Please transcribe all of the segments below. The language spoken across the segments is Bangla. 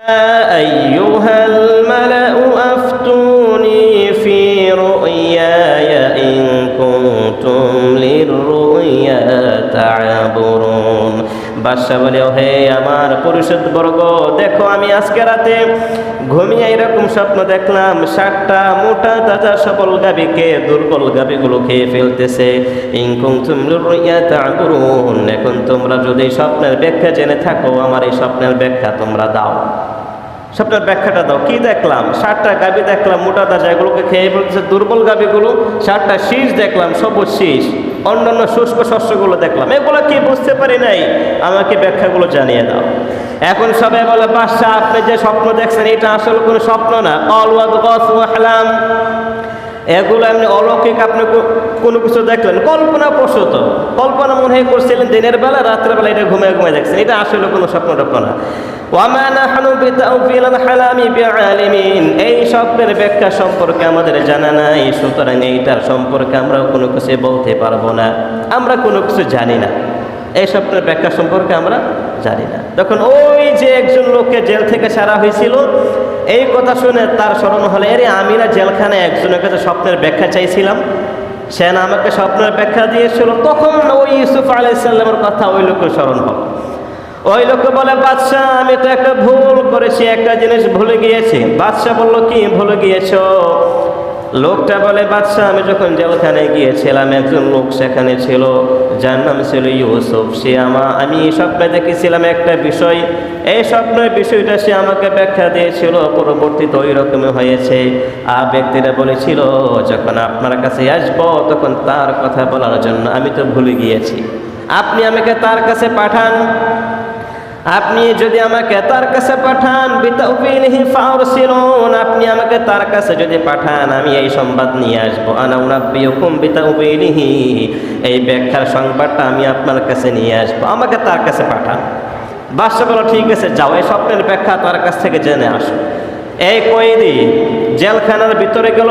أيها الملأ أفتوني في رؤياي إن كنتم للرؤيا تعبرون বাদশা বলে "ও হে আমার পরিষদ বর্গ দেখো আমি আজকে রাতে ঘুমিয়ে এরকম স্বপ্ন দেখলাম ষাটটা মোটা তাজা সবল গাবিকে দুর্বল গাবিগুলো খেয়ে ফেলতেছে ইনকুম তুমলুরুইয়া তাগুরুন এখন তোমরা যদি স্বপ্নের ব্যাখ্যা জেনে থাকো আমার এই স্বপ্নের ব্যাখ্যা তোমরা দাও স্বপ্নের ব্যাখ্যাটা দাও। কি দেখলাম? ষাটটা গাবি দেখলাম, মোটা দাজা এগুলোকে খেয়ে বলতেছে দুর্বল গাবিগুলো ষাটটা শীষ দেখলাম, সবুজ শীষ। অন্যান্য শুষ্ক শস্যগুলো দেখলাম। এগুলো কি বুঝতে পারি নাই? আমাকে ব্যাখ্যাগুলো জানিয়ে দাও। এখন সবাই বলে, বাদশাহ, আপনি যে স্বপ্ন দেখছেন, এটা আসলে কোনো স্বপ্ন না। অলওয়াদ গস ওয়াহলাম। এগুলো এমনি অলৌকিক, আপনি কোনো কিছু দেখলেন কল্পনা প্রসূত কল্পনা মনে হয় করছিলেন দিনের বেলা, রাত্রের বেলা এটা ঘুমিয়ে ঘুমিয়ে দেখছেন। এটা আসলে কোনো স্বপ্ন টপ্ন না। ওয়ামা নাহনু বিতাউফিল হালামি বিআলিমিন। এই স্বপ্নের ব্যাখ্যা সম্পর্কে আমাদের জানা নাই, সুতরাং এইটার সম্পর্কে আমরা কোনো কিছু বলতে পারব না। আমরা কোনো কিছু জানি না। এই স্বপ্নের ব্যাখ্যা সম্পর্কে আমরা জানি না। তখন ওই যে একজন লোককে জেল থেকে ছাড়া হয়েছিল, এই কথা শুনে তার স্মরণ হলে, এরে, আমি না জেলখানায় একজনের কাছে স্বপ্নের ব্যাখ্যা চাইছিলাম। সে না আমাকে স্বপ্নের ব্যাখ্যা দিয়েছিল। তখন ওই ইউসুফ আলাইসাল্লামের কথা ওই লোকের স্মরণ হল। ওই লোকে বলে বাদশাহ আমি তো একটা ভুল করেছি, একটা জিনিস ভুলে গিয়েছি। বাদশাহ বলল, কি ভুলে গিয়েছো? লোকটা বলে বাদশাহ আমি যখন জেলখানায় গিয়েছিলাম, একজন লোক সেখানে ছিল। যার নাম ছিল ইউসুফ। সে আমা, আমি এই স্বপ্নে দেখেছিলাম একটা বিষয়। এই স্বপ্নের বিষয়টা সে আমাকে ব্যাখ্যা দিয়েছিল। পরবর্তীতে ওই রকমই হয়েছে। আর ব্যক্তিরা বলেছিল, যখন আপনার কাছে আসব, তখন তার কথা বলার জন্য আমি তো ভুলে গিয়েছি। আপনি আমাকে তার কাছে পাঠান। আপনি যদি আমাকে তার কাছে পাঠান আপনি আমাকে তার কাছে যদি পাঠান, আমি এই সংবাদ নিয়ে আসব। আনা এই ব্যাখ্যার সংবাদটা আমি আপনার কাছে নিয়ে আসব। আমাকে তার কাছে পাঠান। বাদশা বলো ঠিক আছে, যাও, এই স্বপ্নের ব্যাখ্যা তার কাছ থেকে জেনে আসো। এই কয়েদি জেলখানার ভিতরে গেল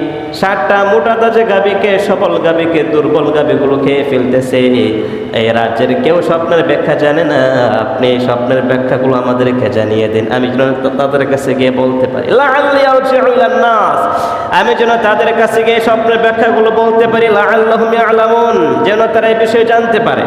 ষাটটা মোটা তাজা গাবিকে সবল গাবিকে দুর্বল গাবিগুলো খেয়ে ফেলতেছে এই রাজ্যের কেউ স্বপ্নের ব্যাখ্যা জানে না। আপনি স্বপ্নের ব্যাখ্যাগুলো আমাদেরকে জানিয়ে দিন। আমি যেন তাদের কাছে গিয়ে বলতে পারি। আমি যেন তাদের কাছে গিয়ে স্বপ্নের ব্যাখ্যাগুলো বলতে পারি। লাআল্লাহুম ইয়ালামুন। যেন তারা এই বিষয়ে জানতে পারে।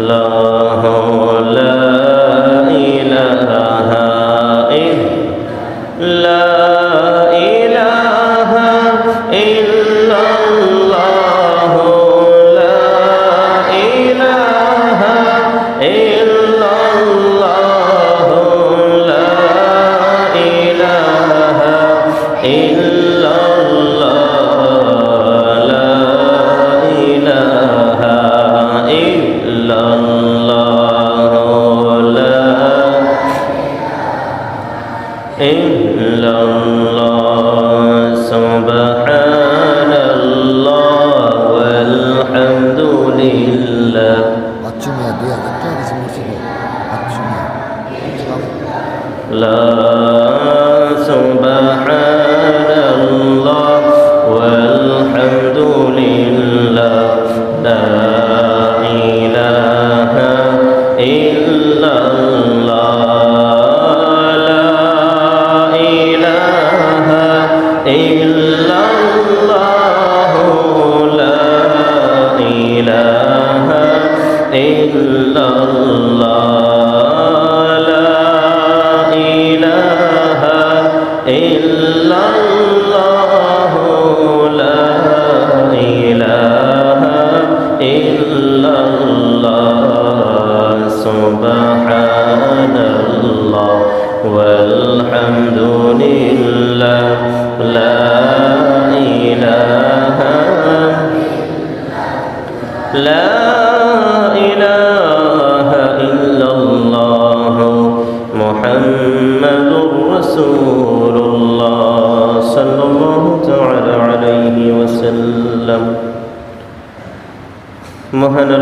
لا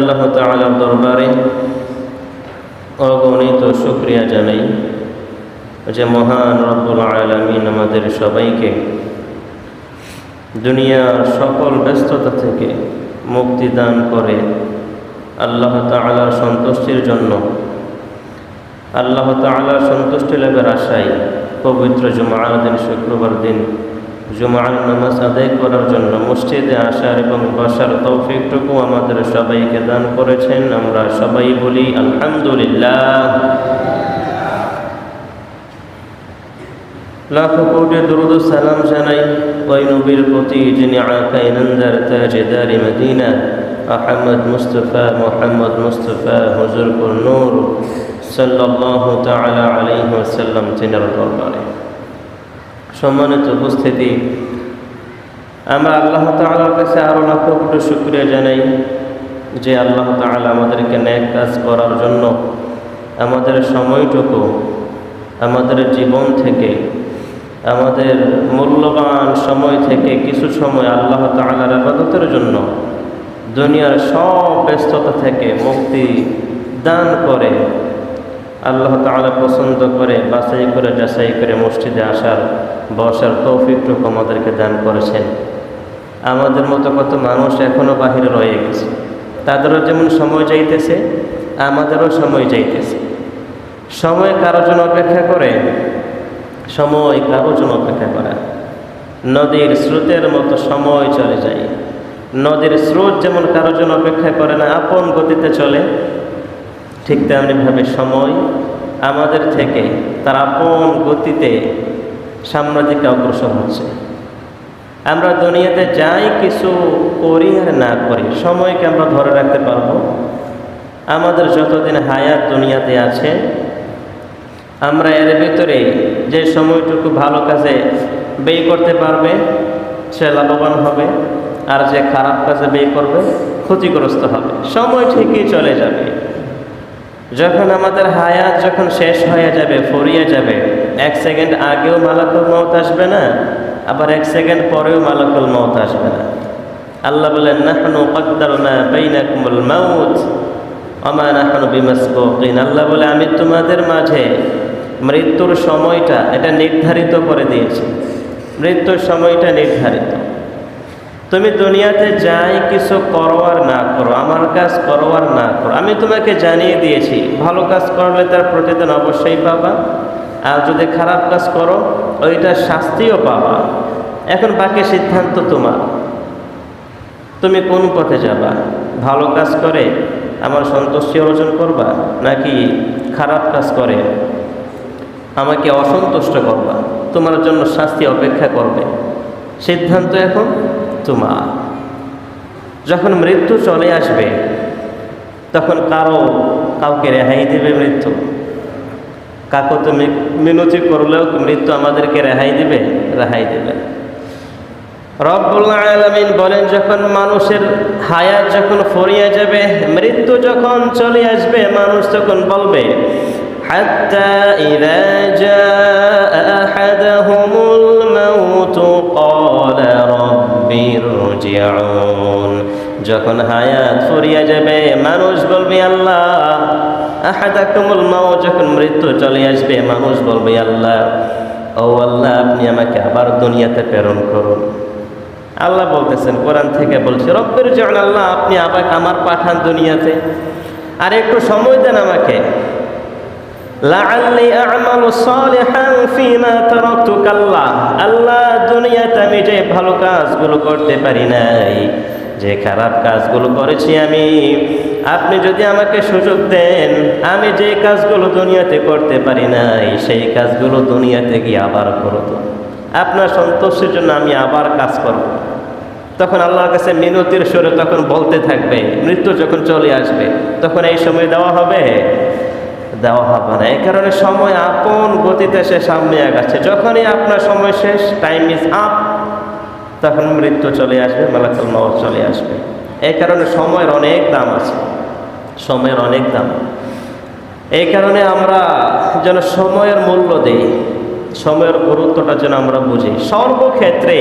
আল্লাহ তাআলার দরবারে অগণিত শুক্রিয়া জানাই যে মহান রব্বুল আলামিন আমাদের সবাইকে দুনিয়ার সকল ব্যস্ততা থেকে মুক্তি দান করে আল্লাহ তাআলার সন্তুষ্টির জন্য, আল্লাহ তাআলার সন্তুষ্টি লাভের আশায় পবিত্র জুমার দিন, শুক্রবার দিন জুমার নামাজ আদায় করার জন্য মসজিদে আসার এবং বসার তৌফিকটুকু আমাদের সবাইকে দান করেছেন। আমরা সবাই বলি, আলহামদুলিল্লাহ। লাখো কোটি দরুদ সালাম জানাই ওই নবীর প্রতি যিনি আকাই নন্দার তাজেদারি মদিনা, আহমদ মুস্তফা, মোহাম্মদ মুস্তফা, হুজুরপুর নূর সাল্লাল্লাহু তাআলা আলাইহি ওয়াসাল্লাম তিনার দরবারে। সম্মানিত উপস্থিতি। আমরা আল্লাহ তাআলার কাছে আরও লাখো কোটি শুকরিয়া জানাই যে আল্লাহ তাআলা আমাদেরকে ন্যাক কাজ করার জন্য আমাদের সময়টুকু, আমাদের জীবন থেকে, আমাদের মূল্যবান সময় থেকে কিছু সময় আল্লাহ তাআলার আবাদতের জন্য দুনিয়ার সব ব্যস্ততা থেকে মুক্তি দান করে আল্লাহ তাআলা পছন্দ করে, বাছাই করে, যাচাই করে মসজিদে আসার, বসার তৌফিকটুকু আমাদেরকে দান করেছেন। আমাদের মতো কত মানুষ এখনও বাহিরে রয়ে গেছে। তাদেরও যেমন সময় যাইতেছে, আমাদেরও সময় যাইতেছে। সময় কারোর জন্য অপেক্ষা করে, সময় কারোর জন্য অপেক্ষা করে নদীর স্রোতের মতো সময় চলে যায়। নদীর স্রোত যেমন কারোর জন্য অপেক্ষা করে না, আপন গতিতে চলে ঠিক তেমনিভাবে সময় আমাদের থেকে তার আপন গতিতে সামনের দিকে অগ্রসর হচ্ছে। আমরা দুনিয়াতে যাই কিছু করি আর না করি, সময়কে আমরা ধরে রাখতে পারব। আমাদের যতদিন হায়াত দুনিয়াতে আছে, আমরা এর ভিতরে যে সময়টুকু ভালো কাজে ব্যয় করতে পারবে, সে লাভবান হবে, আর যে খারাপ কাজে ব্যয় করবে, ক্ষতিগ্রস্ত হবে। সময় ঠিকই চলে যাবে। যখন আমাদের হায়াত যখন শেষ হয়ে যাবে, ফুরিয়ে যাবে, এক সেকেন্ড আগেও মালাকুল মৌত আসবে না, আবার এক সেকেন্ড পরেও মালাকুল মত আসবে না। আল্লাহ বলেন, নাহনু কদ্দারনা বাইনাকুমুল মাউত আমা নাহনু বিমাসবুকিন। আল্লাহ বলে, আমি তোমাদের মাঝে মৃত্যুর সময়টা এটা নির্ধারিত করে দিয়েছি। মৃত্যুর সময়টা নির্ধারিত। তুমি দুনিয়াতে যাই কিছু করো আর না করো, আমার কাজ করো আর না করো। আমি তোমাকে জানিয়ে দিয়েছি, ভালো কাজ করলে তার প্রতিদান অবশ্যই পাবা, আর যদি খারাপ কাজ করো, ওইটার শাস্তিও পাবা। এখন বাকি সিদ্ধান্ত তোমার। তুমি কোন পথে যাবা? ভালো কাজ করে আমার সন্তুষ্টি অর্জন করবা, নাকি খারাপ কাজ করে আমাকে অসন্তুষ্ট করবা? তোমার জন্য শাস্তি অপেক্ষা করবে। সিদ্ধান্ত এখন তোমার যখন মৃত্যু চলে আসবে তখন কারো কাউকে রেহাই দেবে মৃত্যু কাকু তো মি- মিনতি করলেও কি মৃত্যু আমাদেরকে রেহাই দিবে রেহাই দেবেন রব্বুল আলামিন বলেন যখন মানুষের হায়াত যখন ফরিয়ে যাবে মৃত্যু যখন চলে আসবে মানুষ তখন বলবে حتى إذا جاء أحدهم الموت قال رب যখন হায়াত ফুরিয়ে যাবে, মানুষ বলবে, আল্লাহ, আহাদাকুমুল মাও যখন মৃত্যু চলে আসবে, মানুষ বলবে, আল্লাহ, ও আল্লাহ, আপনি আমাকে আবার দুনিয়াতে প্রেরণ করুন। আল্লাহ বলতেছেন, কোরআন থেকে বলছে রব্বের জন আল্লাহ, আপনি আবার আমার পাঠান দুনিয়াতে। আর একটু সময় দেন আমাকে। লাআল্লি আ'মালু সালিহান ফীমা তারাকতু আল্লাহ দুনিয়াতে আমি যে ভালো কাজগুলো করতে পারি নাই, যে খারাপ কাজগুলো করেছি আমি, আপনি যদি আমাকে সুযোগ দেন, আমি যে কাজগুলো দুনিয়াতে করতে পারি নাই, সেই কাজগুলো দুনিয়াতে গিয়ে আবার করব। আপনার সন্তোষের জন্য আমি আবার কাজ করব। তখন আল্লাহর কাছে মিনতির সুরে তখন বলতে থাকবে, মৃত্যু যখন চলে আসবে, তখন এই সময় দেওয়া হবে দেওয়া হবে না। এই কারণে সময় আপন গতিতে সে সামনে আগাচ্ছে। যখনই আপনার সময় শেষ টাইম ইজ আপ তখন মৃত্যু চলে আসবে, মালাকুল মত চলে আসবে। এই কারণে সময়ের অনেক দাম আছে। সময়ের অনেক দাম। এই কারণে আমরা যেন সময়ের মূল্য দিই, সময়ের গুরুত্বটা যেন আমরা বুঝি। সর্বক্ষেত্রে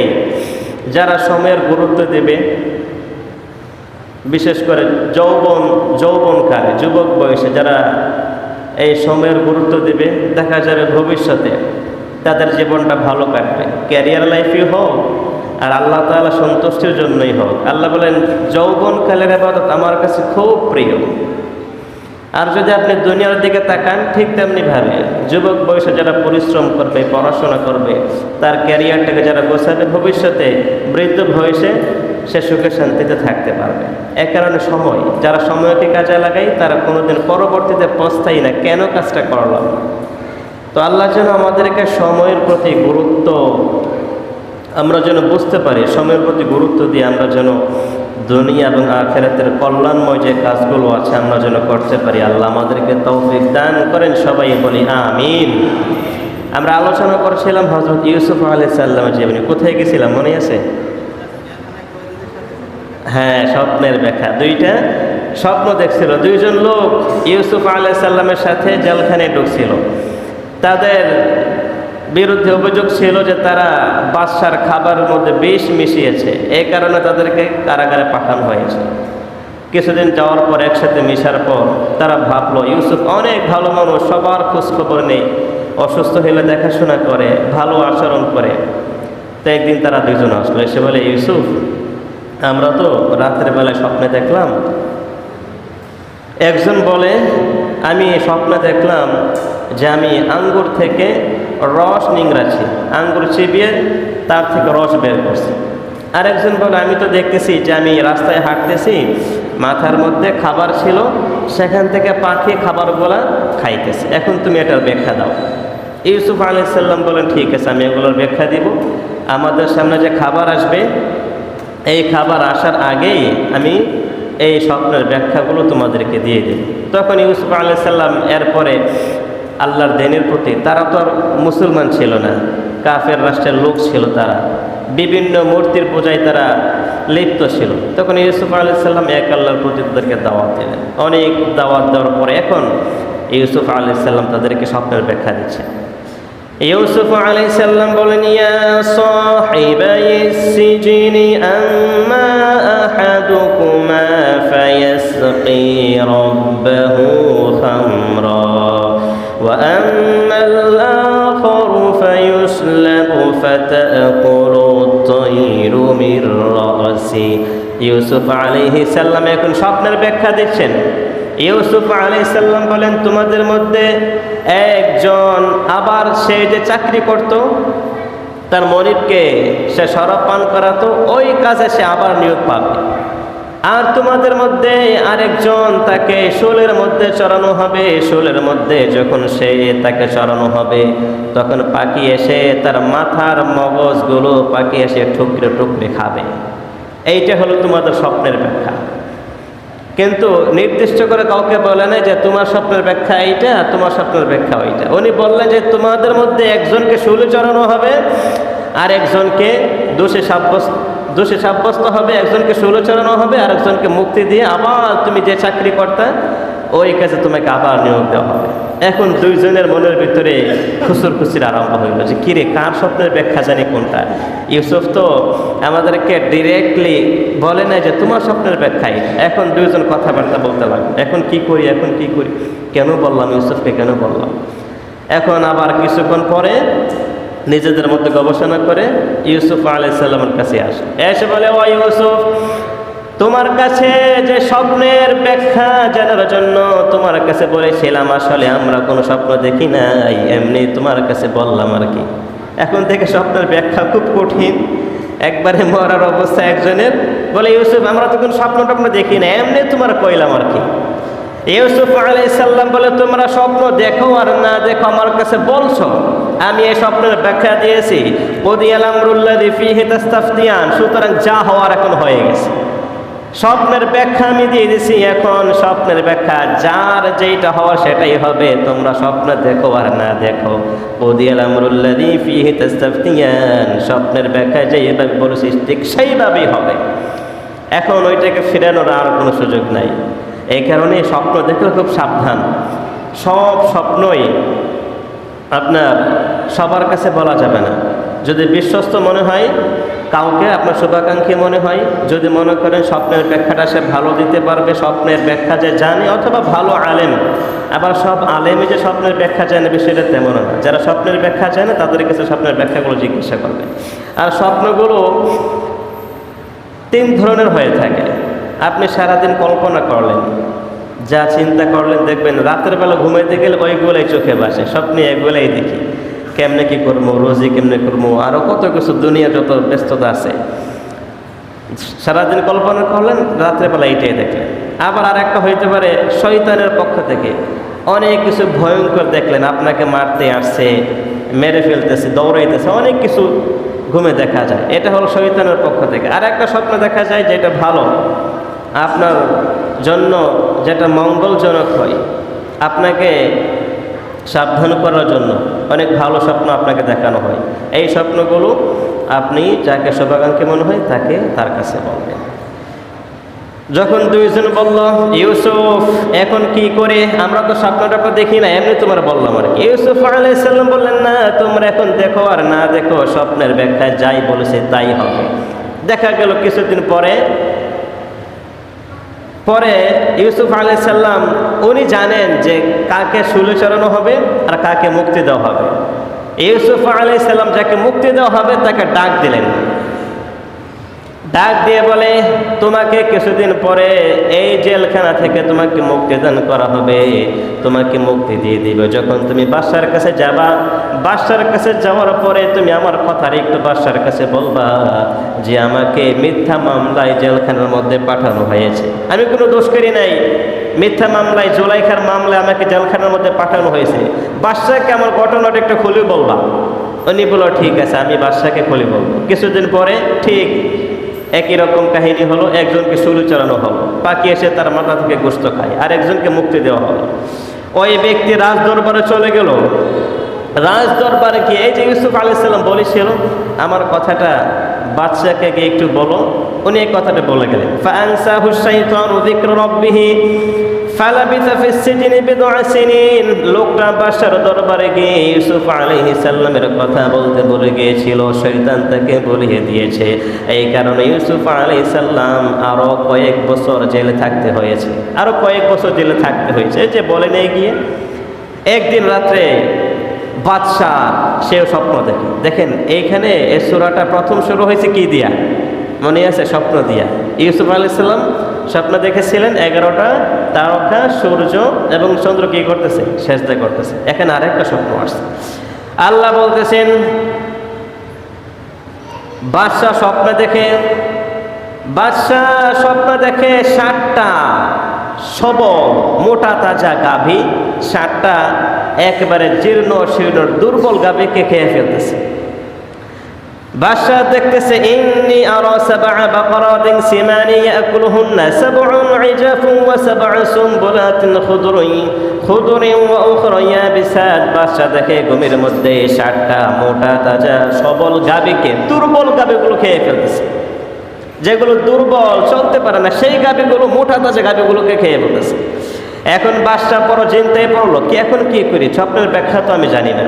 যারা সময়ের গুরুত্ব দেবে, বিশেষ করে যৌবন, যৌবনকালে, যুবক বয়সে যারা এই সময়ের গুরুত্ব দেবে। দেখা যাবে ভবিষ্যতে তাদের জীবনটা ভালো কাটবে। ক্যারিয়ার লাইফই হোক আর আল্লাহ তাআলা সন্তুষ্টির জন্যই হোক। আল্লাহ বলেন যৌবনকালের আবাদত আমার কাছে খুব প্রিয়। আর যদি আপনি দুনিয়ার দিকে তাকান, ঠিক তেমনি ভাবে যুবক বয়সে যারা পরিশ্রম করবে, পড়াশোনা করবে, তার ক্যারিয়ারটাকে যারা গোছাবে, ভবিষ্যতে বৃদ্ধ বয়সে সে সুখে শান্তিতে থাকতে পারবে। এ কারণে সময়, যারা সময়কে কাজে লাগায়, তারা কোনোদিন পরবর্তীতে পস্তাই না। কেন কাজটা করলাম তো আল্লাহ যেন আমাদেরকে সময়ের প্রতি গুরুত্ব, আমরা যেন বুঝতে পারি, সময়ের প্রতি গুরুত্ব দিয়ে আমরা যেন দুনিয়া এবং আখেরাতের কল্যাণময় যে কাজগুলো আছে, আমরা যেন করতে পারি। আল্লাহ আমাদেরকে তৌফিক দান করেন, সবাই বলি আমিন। আমরা আলোচনা করছিলাম হজরত ইউসুফ আলি সাল্লামের জীবনী। কোথায় গেছিলাম, মনে আছে? হ্যাঁ স্বপ্নের ব্যাখ্যা। দুইটা স্বপ্ন দেখছিল। দুইজন লোক ইউসুফ আলাই সাল্লামের সাথে জেলখানে ঢুকছিল। তাদের বিরুদ্ধে অভিযোগ ছিল যে তারা বাদশার খাবারের মধ্যে বিষ মিশিয়েছে। এই কারণে তাদেরকে কারাগারে পাঠানো হয়েছে। কিছুদিন যাওয়ার পর, একসাথে মিশার পর তারা ভাবলো, ইউসুফ অনেক ভালো মানুষ, সবার খোঁজখবর নেই। অসুস্থ হলে দেখাশোনা করে, ভালো আচরণ করে। তো একদিন তারা দুজন আসলো। এসে বলে, ইউসুফ আমরা তো রাত্রে বেলায় স্বপ্নে দেখলাম। একজন বলে, আমি স্বপ্নে দেখলাম যে আমি আঙ্গুর থেকে রস নিংড়াচ্ছি। আঙ্গুর চিবিয়ে তার থেকে রস বের করছি। আরেকজন বলে, আমি তো দেখতেছি যে আমি রাস্তায় হাঁটতেছি, মাথার মধ্যে খাবার ছিল, সেখান থেকে পাখি খাবারগুলা খাইতেছে। এখন তুমি এটার ব্যাখ্যা দাও। ইউসুফ আলাইসাল্লাম বলেন, ঠিক আছে, আমি এগুলোর ব্যাখ্যা দিব। আমাদের সামনে যে খাবার আসবে এই খাবার আসার আগেই আমি এই স্বপ্নের ব্যাখ্যাগুলো তোমাদেরকে দিয়ে দিই তখন ইউসুফ আলাইসাল্লাম এরপরে আল্লাহর দেনের প্রতি, তারা তো আর মুসলমান ছিল না, কাফের রাষ্ট্রের লোক ছিল তারা, বিভিন্ন মূর্তির পূজায় তারা লিপ্ত ছিল। তখন ইউসুফ আলাইসাল্লাম এক আল্লাহর প্রতি তাদেরকে দাওয়াত দিলেন। অনেক দাওয়াত দেওয়ার পরে এখন ইউসুফ আলাইসাল্লাম তাদেরকে স্বপ্নের ব্যাখ্যা দিচ্ছে। ইউসুফ আলাইসাল্লাম বলেন ইয়া সাহিবাই সিজিনি আম্মা আহাদুকুমা ফায়াসকি রাব্বাহু খামরা وأما الآخر فيسلب فتأكل الطير من رأسه ইউসুফ আলাইহি সাল্লাম এখন স্বপ্নের ব্যাখ্যা দিচ্ছেন। ইউসুফ আলাই সাল্লাম বলেন, তোমাদের মধ্যে একজন আবার সে যে চাকরি করত, তার মনিবকে সে শরাব পান করাতো, ওই কাজে সে আবার নিয়োগ পাবে। আর তোমাদের মধ্যে আরেকজন তাকে শোলের মধ্যে চড়ানো হবে। শোলের মধ্যে যখন সে তাকে চড়ানো হবে, তখন পাখি এসে তার মাথার মগজগুলো পাখি এসে ঠুকরে টুকরে খাবে। এইটা হলো তোমাদের স্বপ্নের ব্যাখ্যা। কিন্তু নির্দিষ্ট করে কাউকে বলে না যে তোমার স্বপ্নের ব্যাখ্যা এইটা আর তোমার স্বপ্নের ব্যাখ্যা ওইটা। উনি বললেন যে তোমাদের মধ্যে একজনকে শুলে চড়ানো হবে আর একজনকে দোষী সাব্যস্ত দোষী সাব্যস্ত হবে, একজনকে ষোলোচরণ হবে আর একজনকে মুক্তি দিয়ে আবার তুমি যে চাকরি করতে ওই কাজে তোমাকে আবার নিয়োগ দেওয়া হবে। এখন দুইজনের মনের ভিতরে খুসুর খুসির আরম্ভ হইল যে কিরে কার স্বপ্নের ব্যাখ্যা জানি কোনটা? ইউসুফ তো আমাদেরকে ডিরেক্টলি বলে না যে তোমার স্বপ্নের ব্যাখ্যাই। এখন দুইজন কথাবার্তা বলতে লাগল। এখন কি করি, এখন কি করি? কেন বললাম ইউসুফকে, কেন বললাম? এখন আবার কিছুক্ষণ পরে নিজেদের মধ্যে গবেষণা করে ইউসুফ আলাইসাল্লামের কাছে আসে। এসে বলে, ও ইউসুফ তোমার কাছে যে স্বপ্নের ব্যাখ্যা জানার জন্য তোমার কাছে বলেছিলাম, আসলে আমরা কোনো স্বপ্ন দেখি নাই। এমনি তোমার কাছে বললাম আর কি। এখন থেকে স্বপ্নের ব্যাখ্যা খুব কঠিন। একবারে মরার অবস্থা একজনের। বলে, ইউসুফ, আমরা তো কোনো স্বপ্ন টপ্ন দেখি না। এমনি তোমার কইলাম আর কি। ইউসুফ আলাইসাল্লাম বলে, তোমরা স্বপ্ন দেখো আর না দেখো আমার কাছে বলছো। আমি এই স্বপ্নের ব্যাখ্যা দিয়েছি। ওদিয়াল আমরুল্লাদি ফিহি তাস্তাফতিয়ান। সুতরাং যা হওয়ার এখন হয়ে গেছে। স্বপ্নের ব্যাখ্যা আমি দিয়ে দিছি, এখন স্বপ্নের ব্যাখ্যা, যার যেইটা হওয়ার সেটাই হবে, তোমরা স্বপ্ন দেখো আর না দেখো। স্বপ্নের ব্যাখ্যা যেইভাবে বলেছিস, ঠিক সেইভাবেই হবে। এখন ওইটাকে ফেরানোর আর কোনো সুযোগ নাই। এই কারণে স্বপ্ন দেখলে খুব সাবধান। সব স্বপ্নই আপনার সবার কাছে বলা যাবে না। যদি বিশ্বস্ত মনে হয় কাউকে আপনার শুভাকাঙ্ক্ষী মনে হয়? যদি মনে করেন স্বপ্নের ব্যাখ্যাটা সে ভালো দিতে পারবে, স্বপ্নের ব্যাখ্যা যে জানে অথবা ভালো আলেম। আবার সব আলেমে যে স্বপ্নের ব্যাখ্যা জানে বিষয়টা তেমন না। যারা স্বপ্নের ব্যাখ্যা জানে, তাদের কাছে স্বপ্নের ব্যাখ্যাগুলো জিজ্ঞাসা করবে। আর স্বপ্নগুলো তিন ধরনের হয়ে থাকে। আপনি সারাদিন কল্পনা করলেন, যা চিন্তা করলেন, দেখবেন রাতের বেলা ঘুমাইতে গেলে ওইগুলোই চোখে বাসে। স্বপ্নে এগুলোই দেখি। কেমনে কি করব, রোজি কেমনে করব আরও কত কিছু দুনিয়া যত ব্যস্ততা আছে। সারাদিন কল্পনা করলেন, রাত্রেবেলা এইটাই দেখলেন। আবার আর একটা হইতে পারে, শয়তানের পক্ষ থেকে অনেক কিছু ভয়ঙ্কর দেখলেন, আপনাকে মারতে আসছে, মেরে ফেলতেছে, দৌড়াইতেছে, অনেক কিছু ঘুমে দেখা যায়। এটা হলো শৈতানের পক্ষ থেকে। আর একটা স্বপ্ন দেখা যায় যেটা ভালো, আপনার জন্য যেটা মঙ্গলজনক হয়, আপনাকে সাবধান করার জন্য অনেক ভালো স্বপ্ন আপনাকে দেখানো হয়। এই স্বপ্নগুলো আপনি যাকে শুভাকাঙ্ক্ষী মনে হয় তাকে তার কাছে বলবেন। যখন দুইজন বলল, ইউসুফ, এখন কি করে? আমরা তো স্বপ্নটা দেখি না, এমনি তোমার বললাম আর কি। ইউসুফ আলাইসাল্লাম বললেন, না, তোমরা এখন দেখো আর না দেখো, স্বপ্নের ব্যাখ্যায় যাই বলেছে তাই হবে। দেখা গেল কিছুদিন পরে পরে ইউসুফ আলাইসাল্লাম উনি জানেন যে কাকে শুলে চড়ানো হবে আর কাকে মুক্তি দেওয়া হবে। ইউসুফ আলাইসাল্লাম যাকে মুক্তি দেওয়া হবে, তাকে ডাক দিলেন। ডাক দিয়ে বলে, তোমাকে কিছুদিন পরে এই জেলখানা থেকে তোমাকে মুক্তিদান করা হবে। তোমাকে মুক্তি দিয়ে দিবে। যখন তুমি বাদশার কাছে যাবা, বাদশার কাছে যাওয়ার পরে তুমি আমার কথার একটু বাদশার কাছে বলবা যে, আমাকে মিথ্যা মামলায় জেলখানার মধ্যে পাঠানো হয়েছে। আমি কোনো দোষ করি নাই। মিথ্যা মামলায়, জোলাইখার মামলায় আমাকে জেলখানার মধ্যে পাঠানো হয়েছে। বাদশাকে আমার ঘটনাটা একটু খুলে বলবা। উনি বলো ঠিক আছে, আমি বাদশাকে খুলে বলব। কিছুদিন পরে, ঠিক একই রকম কাহিনী হলো, একজনকে শুরু চালানো হলো, পাখি এসে তার মাথা থেকে গোস্ত খায় আর একজনকে মুক্তি দেওয়া হলো। ওই ব্যক্তি রাজ দরবারে চলে গেল। রাজ দরবারে গিয়ে, এই যে ইউসুফ আলাইসাল্লাম বলেছিল, আমার কথাটা বাদশাকে গিয়ে একটু বলো। উনি এই কথাটা বলে গেলেন। দরবারে গিয়ে ইউসুফ কথা বলতে বলে গিয়েছিল বলিয়ে দিয়েছে। এই কারণে ইউসুফ আলাইহিস সালাম আরও কয়েক বছর জেলে থাকতে হয়েছে। আরও কয়েক বছর জেলে থাকতে হয়েছে। যে বলে গিয়ে, একদিন রাত্রে বাদশাহ সেও স্বপ্ন দেখে। দেখেন, এইখানে এই সুরাটা প্রথম শুরু হয়েছে কি দিয়া? মনে আছে স্বপ্ন দিয়া। ইউসুফ আলাইসাল্লাম স্বপ্ন দেখেছিলেন, এগারোটা তারকা, সূর্য এবং চন্দ্র কি করতেছে? সেজদা করতেছে। এখানে আরেকটা স্বপ্ন আসছে। আল্লাহ বলতেছেন, বাদশাহ স্বপ্ন দেখে, বাদশাহ স্বপ্ন দেখে ষাটটা সবল, মোটা, তাজা গাভী ষাটটা একেবারে জীর্ণ, শীর্ণ, দুর্বল গাভীকে খেয়ে ফেলতেছে। বাদশাহ দেখতেছে, ইন্নি আরা সাবআ বাকারাতিন সিমানি ইয়াকুলুহুন্না সাবউন ইজাফুন ওয়া সাব'ু সুনবুলাতিন খুদরুন খুদুরিন ওয়া উখরা ইয়াবিসাত বাদশা দেখে গমের মধ্যে ষাটটা মোটা তাজা সবল গাবিকে দুর্বল গাবিগুলো খেয়ে ফেলতেছে। যেগুলো দুর্বল, চলতে পারে না, সেই গাবিগুলো মোটা তাজা গাবিগুলোকে খেয়ে ফেলতেছে। এখন বাদশা পর চিন্তায় পড়ল, কি, এখন কি করি? স্বপ্নের ব্যাখ্যা তো আমি জানি না।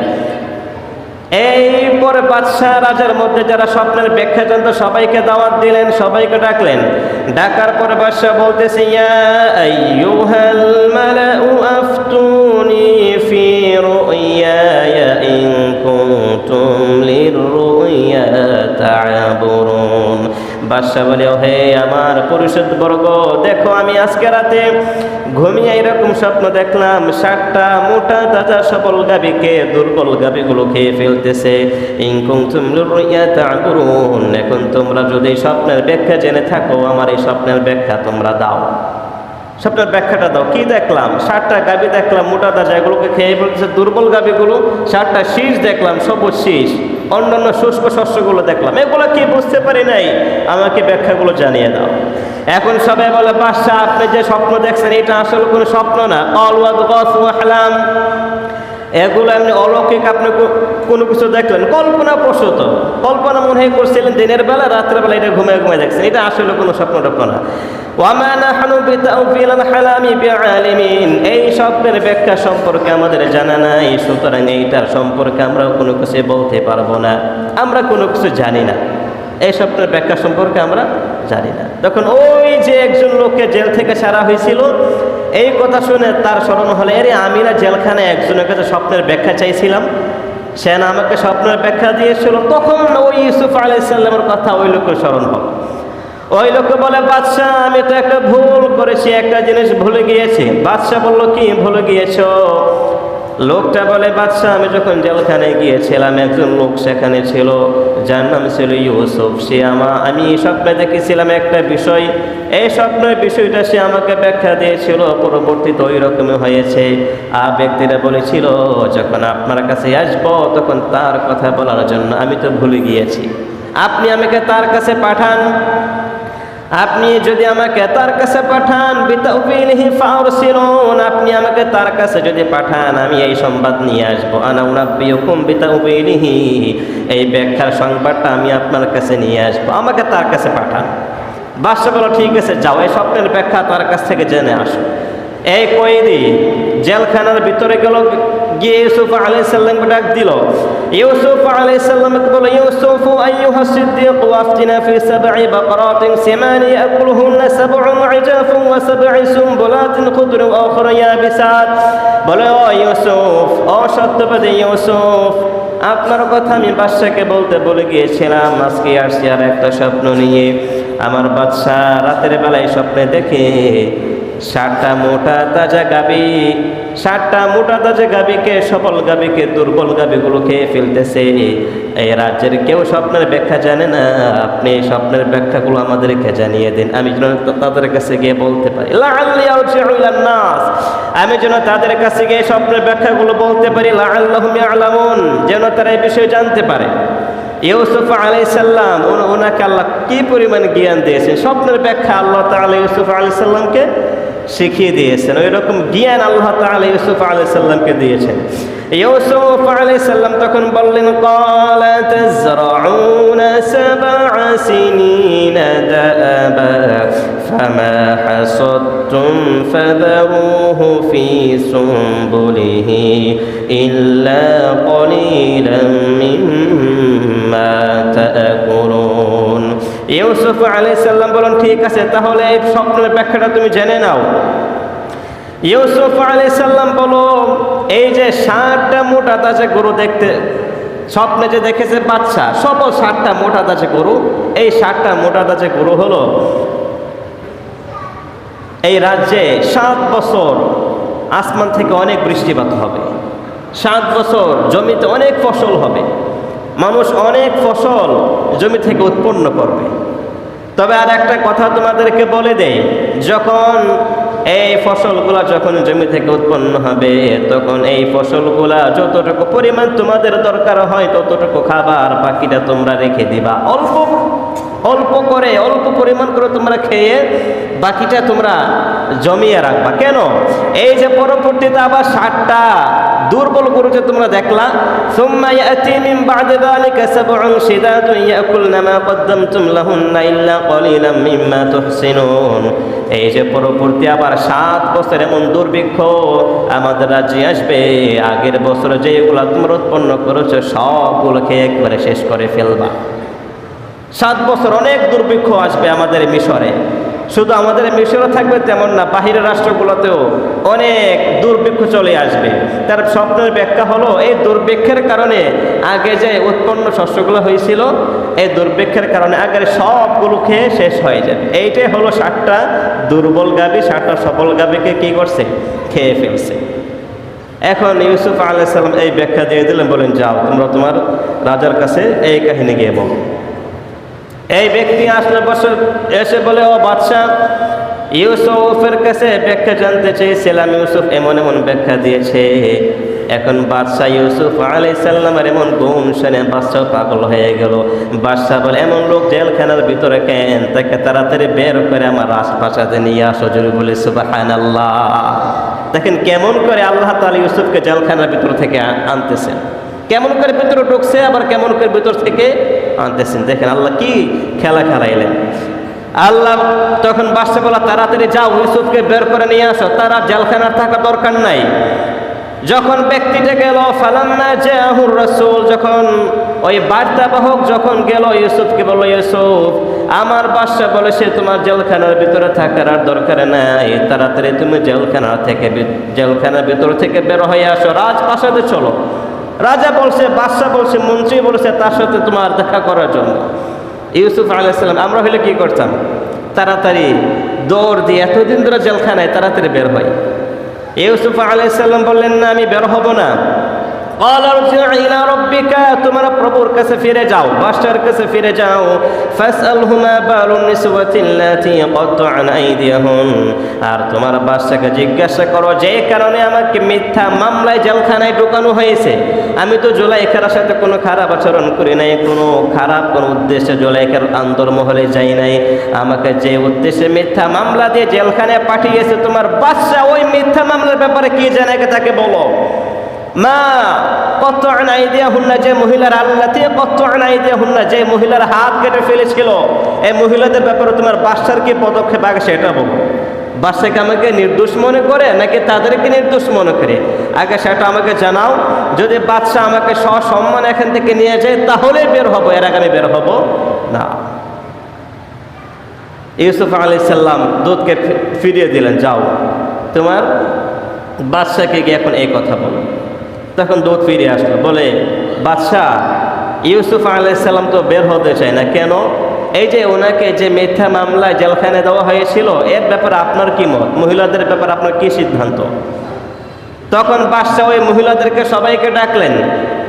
এই পরে বাদশাহ রাজার মধ্যে যারা স্বপ্নের ব্যাখ্যা জানতো, সবাইকে দাওয়াত দিলেন, সবাইকে ডাকলেন। ডাকার পরে বাদশাহ বলতেছে, ইয়া বাদশাহ বলে "ও হে আমার পরিষদ বর্গ, দেখো আমি আজকে রাতে ঘুমিয়ে এরকম স্বপ্ন দেখলাম, সাতটা মোটা তাজা সবল গাবিকে দুর্বল গাবিগুলো খেয়ে ফেলতেছে। ইংকুম এখন তোমরা যদি স্বপ্নের ব্যাখ্যা জেনে থাকো, আমার এই স্বপ্নের ব্যাখ্যা তোমরা দাও। স্বপ্নের ব্যাখ্যাটা দাও। কি দেখলাম? ষাটটা গাবি দেখলাম, মোটা তাজা এগুলোকে খেয়ে ফেলতেছে, দুর্বল গাবিগুলো ষাটটা শীষ দেখলাম, সবুজ শীষ। অন্যান্য শুষ্ক শস্যগুলো দেখলাম। এগুলো কি বুঝতে পারি নাই? আমাকে ব্যাখ্যাগুলো জানিয়ে দাও। এখন সবাই বলে, বাদশাহ, আপনি যে স্বপ্ন দেখছেন, এটা আসলে কোনো স্বপ্ন না। অলওয়াদ গস ওয়াহলাম এগুলো এমনি অলৌকিক, আপনি কোনো কিছু দেখলেন? কল্পনা প্রসূত। কল্পনা মনে হয় করছিলেন দিনের বেলা, রাত্রের বেলা এটা ঘুমিয়ে ঘুমিয়ে দেখছেন। এটা আসলে কোনো স্বপ্ন টপ্ন না। এই স্বপ্নের ব্যাখ্যা সম্পর্কে আমাদের জানা নাই, সুতরাং এইটার সম্পর্কে আমরা কোনো কিছু বলতে পারব না। আমরা কোনো কিছু জানি না। এই স্বপ্নের ব্যাখ্যা সম্পর্কে আমরা জানি না। তখন ওই যে একজন লোককে জেল থেকে ছাড়া হয়েছিল এই কথা শুনে তার স্মরণ হলে, এরে আমি না জেলখানে একজনের কাছে স্বপ্নের ব্যাখ্যা চাইছিলাম। সে না আমাকে স্বপ্নের ব্যাখ্যা দিয়েছিল। তখন ওই ইউসুফ আলাইসাল্লামের কথা ওই লোকের স্মরণ হল। ওই লোকে বলে, বাদশাহ, আমি তো একটা ভুল করেছি, একটা জিনিস ভুলে গিয়েছি। বাদশাহ বলল, কি ভুলে গিয়েছো? লোকটা বলে বাদশাহ আমি যখন জেলখানায় গিয়েছিলাম, একজন লোক সেখানে ছিল। যার নাম ছিল ইউসুফ। সে আমা, আমি স্বপ্নে দেখেছিলাম একটা বিষয়। এই স্বপ্নের বিষয়টা সে আমাকে ব্যাখ্যা দিয়েছিল। পরবর্তীতে ওই রকমই হয়েছে। আর ব্যক্তিরা বলেছিল, যখন আপনার কাছে আসব, তখন তার কথা বলার জন্য আমি তো ভুলে গিয়েছি। আপনি আমাকে তার কাছে পাঠান। আপনি যদি আমাকে তার কাছে পাঠান আপনি আমাকে তার কাছে যদি পাঠান, আমি এই সংবাদ নিয়ে আসব। আনা উনাব্বিয়ুকুম বিতাউবিলিহি এই ব্যাখ্যার সংবাদটা আমি আপনার কাছে নিয়ে আসব। আমাকে তার কাছে পাঠান। বাদশা বলো ঠিক আছে, যাও, এই স্বপ্নের ব্যাখ্যা তার কাছ থেকে জেনে আসো। এই কয়েদি জেলখানার ভিতরে গেল গিয়ে ইউসুফ আলাই সাল্লামকে ডাক দিল। ইউসুফ আলাই সাল্লামকে বলো ইউসুফ আইয়ুহা সিদ্দিক ওয়াফতিনা ফি সাব'i বাকরাতিন সিমান ইয়াকুলুহুন্না সাব'un ইজাফুন ওয়া সাব'i সুমবুলাতিন খুদর ওয়া উখরা ইয়াবিসাত। বলে, ও ইউসুফ, ও সত্যবাদী ইউসুফ, আপনার কথা আমি বাদশাকে বলতে বলে গিয়েছিলাম। আজকে আসছি আর একটা স্বপ্ন নিয়ে। আমার বাদশাহ রাতের বেলায় স্বপ্নে দেখে ষাটটা মোটা তাজা গাবি ষাটটা মোটা তাজা গাবিকে সবল গাবিকে দুর্বল গাবিগুলো খেয়ে ফেলতেছে। এই রাজ্যের কেউ স্বপ্নের ব্যাখ্যা জানে না। আপনি স্বপ্নের ব্যাখ্যাগুলো আমাদেরকে জানিয়ে দিন। আমি যেন তাদের কাছে গিয়ে বলতে পারি। আমি যেন তাদের কাছে গিয়ে স্বপ্নের ব্যাখ্যাগুলো বলতে পারি। ইয়ালামুন। যেন তারা এই বিষয়ে জানতে পারে। ইউসুফ আলাইসাল্লাম ওনাকে আল্লাহ কি পরিমাণ জ্ঞান দিয়েছেন? স্বপ্নের ব্যাখ্যা আল্লাহ তাআলা ইউসুফ আলাইসাল্লামকে শিখিয়ে দিয়েছেন ওই রকম জ্ঞান আল্লাহ তাআলা ইউসুফ আলাইসাল্লামকে দিয়েছেন ইউসুফ আলাইসাল্লাম তখন বললেন قال تزرعون سبع سنين دأبا فما حصدتم فذروه في سنبله إلا قليلا مما تأكلون ইউসুফ আলাইহিস সালাম বলেন ঠিক আছে, তাহলে এই স্বপ্নের ব্যাখ্যাটা তুমি জেনে নাও। ইউসুফ আলাইহিস সালাম বলো এই যে ষাটটা মোটা তাজা গরু দেখতে, স্বপ্নে যে দেখেছে বাচ্চা সবল ষাটটা মোটা তাজা গরু, এই ষাটটা মোটা তাজা গরু হলো এই রাজ্যে সাত বছর আসমান থেকে অনেক বৃষ্টিপাত হবে, সাত বছর জমিতে অনেক ফসল হবে। মানুষ অনেক ফসল জমি থেকে উৎপন্ন করবে। তবে আর একটা কথা তোমাদেরকে বলে দেয় যখন এই ফসলগুলা যখন জমি থেকে উৎপন্ন হবে, তখন এই ফসলগুলা যতটুকু পরিমাণ তোমাদের দরকার হয়, ততটুকু খাবার বাকিটা তোমরা রেখে দিবা। অল্প অল্প করে অল্প পরিমাণ করে তোমরা খেয়ে বাকিটা তোমরা জমিয়ে রাখবা কেন এই যে পরবর্তীতে আবার ষাটটা দুর্বল করেছে তোমরা দেখলা ثم يأتي من بعد ذلك سبع شداد يأكلن ما قدمتم لهن إلا قليلا مما تحسنون এই যে পরবর্তী আবার সাত বছর এমন দুর্ভিক্ষ আমাদের রাজ্যে আসবে আগের বছর যেগুলো তোমরা উৎপন্ন করেছো সবগুলোকে একবারে শেষ করে ফেলবা সাত বছর অনেক দুর্ভিক্ষ আসবে আমাদের মিশরে। শুধু আমাদের মিশরে থাকবে তেমন না, বাহিরের রাষ্ট্রগুলোতেও অনেক দুর্ভিক্ষ চলে আসবে। তার স্বপ্নের ব্যাখ্যা হলো, এই দুর্ভিক্ষের কারণে আগে যে উৎপন্ন শস্যগুলো হয়েছিল, এই দুর্ভিক্ষের কারণে আগের সবগুলো খেয়ে শেষ হয়ে যাবে। এইটাই হলো ষাটটা দুর্বল গাবি ষাটটা সবল গাবিকে কি করছে? খেয়ে ফেলছে। এখন ইউসুফ আলাইসাল্লাম এই ব্যাখ্যা দিয়ে দিলেন, বলেন, যাও, তোমরা তোমার রাজার কাছে এই কাহিনী গিয়ে বলো। এই ব্যক্তি আসলে বছর এসে বলে, ও বাদশাহ, ইউসুফের কাছে ব্যাখ্যা জানতে চেয়েছিলাম। ইউসুফ এমন এমন ব্যাখ্যা দিয়েছে। এখন বাদশাহ ইউসুফ আলাই সাল্লামের এমন গুণ শুনে বাদশাহ পাগল হয়ে গেল। বাদশাহ বলে, এমন লোক জেলখানার ভিতরে কেন? তাকে তাড়াতাড়ি বের করে আমার রাজপ্রাসাদে নিয়ে আসো। জরুরি বলে সুবাহান আল্লাহ দেখেন কেমন করে আল্লাহ তালা ইউসুফকে জেলখানার ভিতর থেকে আনতেছেন কেমন করে ভিতরে ঢুকছে, আবার কেমন করে ভিতর থেকে আনতেছেন দেখেন আল্লাহ কি খেলা খেলাইলেন। আল্লাহ তখন বাসে বলা, তাড়াতাড়ি যাও, ইউসুফকে বের করে নিয়ে আসো, তারা জেলখানার থাকা দরকার নাই। যখন ব্যক্তিটা গেল ফালান্না যে আহুর রসুল, যখন ওই বার্তাবাহক যখন গেল, ইউসুফকে বলল, ইউসুফ, আমার বাসা বলে সে তোমার জেলখানার ভিতরে থাকার আর দরকার নাই। তাড়াতাড়ি তুমি জেলখানা থেকে জেলখানার ভিতর থেকে বের হয়ে আসো, রাজপ্রাসাদে চলো। রাজা বলছে, বাদশাহ বলছে, মন্ত্রী বলছে, তার সাথে তোমার দেখা করার জন্য। ইউসুফ আলাইসাল্লাম আমরা হলে কি করতাম? তাড়াতাড়ি দৌড় দিয়ে এতদিন ধরে জেলখানায় তাড়াতাড়ি বের হয়। ইউসুফ আলাইসাল্লাম বললেন, না, আমি বের হব না। কাছে ফিরে যাও কাছে ফিরে যাও। আর তোমার জিজ্ঞাসা করো, যে কারণে মিথ্যা মামলায় জেলখানায় হয়েছে? আমি তো জোলাইখার সাথে কোনো খারাপ আচরণ করি নাই, কোনো খারাপ কোনো উদ্দেশ্যে জোলাইখার আন্দরমহলে যাই নাই। আমাকে যে উদ্দেশ্যে মিথ্যা মামলা দিয়ে জেলখানায় পাঠিয়েছে, তোমার বাচ্চা ওই মিথ্যা মামলার ব্যাপারে কি জানাকে তাকে বলো। মা কত আনাই দেয়া হুন্না যে মহিলার আল্লাতে কত আনাই দেয়া হুন্না যে মহিলার হাত কেটে ফেলেছিল। এই মহিলাদের ব্যাপারে তোমার বাচ্চার কি পদক্ষেপ আগে সেটা বলো। বাচ্চাকে আমাকে নির্দোষ মনে করে, নাকি তাদেরকে নির্দোষ মনে করে? আগে সেটা আমাকে জানাও। যদি বাচ্চা আমাকে সসম্মান এখান থেকে নিয়ে যায় তাহলে বের হব, এর আগে আমি বের হব। না। ইউসুফ আলি সাল্লাম দুধকে ফিরিয়ে দিলেন, যাও। তোমার বাদশাকে গিয়ে এখন এই কথা বলো। তখন দুধ ফিরে আসলো, বলে, বাদশাহ, ইউসুফ আলাইসাল্লাম তো বের হতে চায় না, কেন? এই যে ওনাকে যে মিথ্যা মামলায় জেলখানে দেওয়া হয়েছিল, এর ব্যাপারে আপনার কি মত? মহিলাদের ব্যাপারে আপনার কি সিদ্ধান্ত? তখন বাদশাহ ওই মহিলাদেরকে সবাইকে ডাকলেন,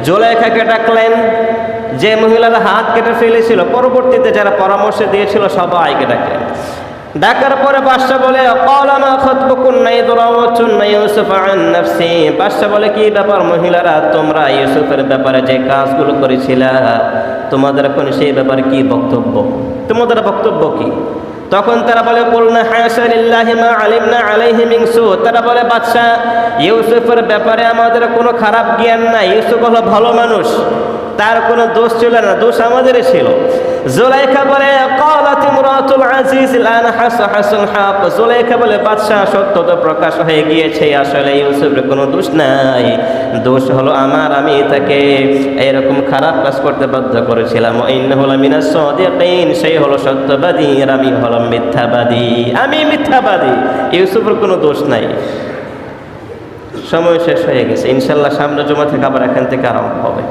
জোলাইখাকে ডাকলেন, যে মহিলারা হাত কেটে ফেলেছিল, পরবর্তীতে যারা পরামর্শ দিয়েছিল, সবাইকে ডাকলেন। ডাকার পরে বাদশাহ বলে কলামা খতবকুন নাই দরাওয়াতুন না ইউসুফ আন নাফসি। বাদশাহ বলে, কি ব্যাপার মহিলারা, তোমরা ইউসুফের ব্যাপারে যে কাজগুলো করেছিলা, তোমাদের এখন সেই ব্যাপারে কি বক্তব্য? তোমাদের বক্তব্য কি? তখন তারা বলে বলনা হায়াসালিল্লাহি মা আলিমনা আলাইহি মিন তারা বলে, বাদশা, ইউসুফের ব্যাপারে আমাদের কোনো খারাপ জ্ঞান নাই। ইউসুফ হলো ভালো মানুষ। তার কোনো দোষ ছিল না, দোষ আমাদেরই ছিল। জুলাইখা বলে ক্বালাত ইমরাতুল আজিজ লান হাস হাসুল হাক। জুলাইখা বলে, বাদশাহ সত্য তো প্রকাশ হয়ে গিয়েছে, আসলে ইউসুফের কোনো দোষ নাই। দোষ হলো আমার, আমি তাকে এরকম খারাপ কাজ করতে বাধ্য করেছিলাম। ইন্নাহু লামিনাস সাদিকিন, সেই হলো সত্যবাদী আর আমি হলাম মিথ্যাবাদী। আমি মিথ্যাবাদী, ইউসুফের কোনো দোষ নাই। সময় শেষ হয়ে গেছে। ইনশাল্লাহ সামনে জমা থেকে আবার এখান থেকে আরম্ভ হবে।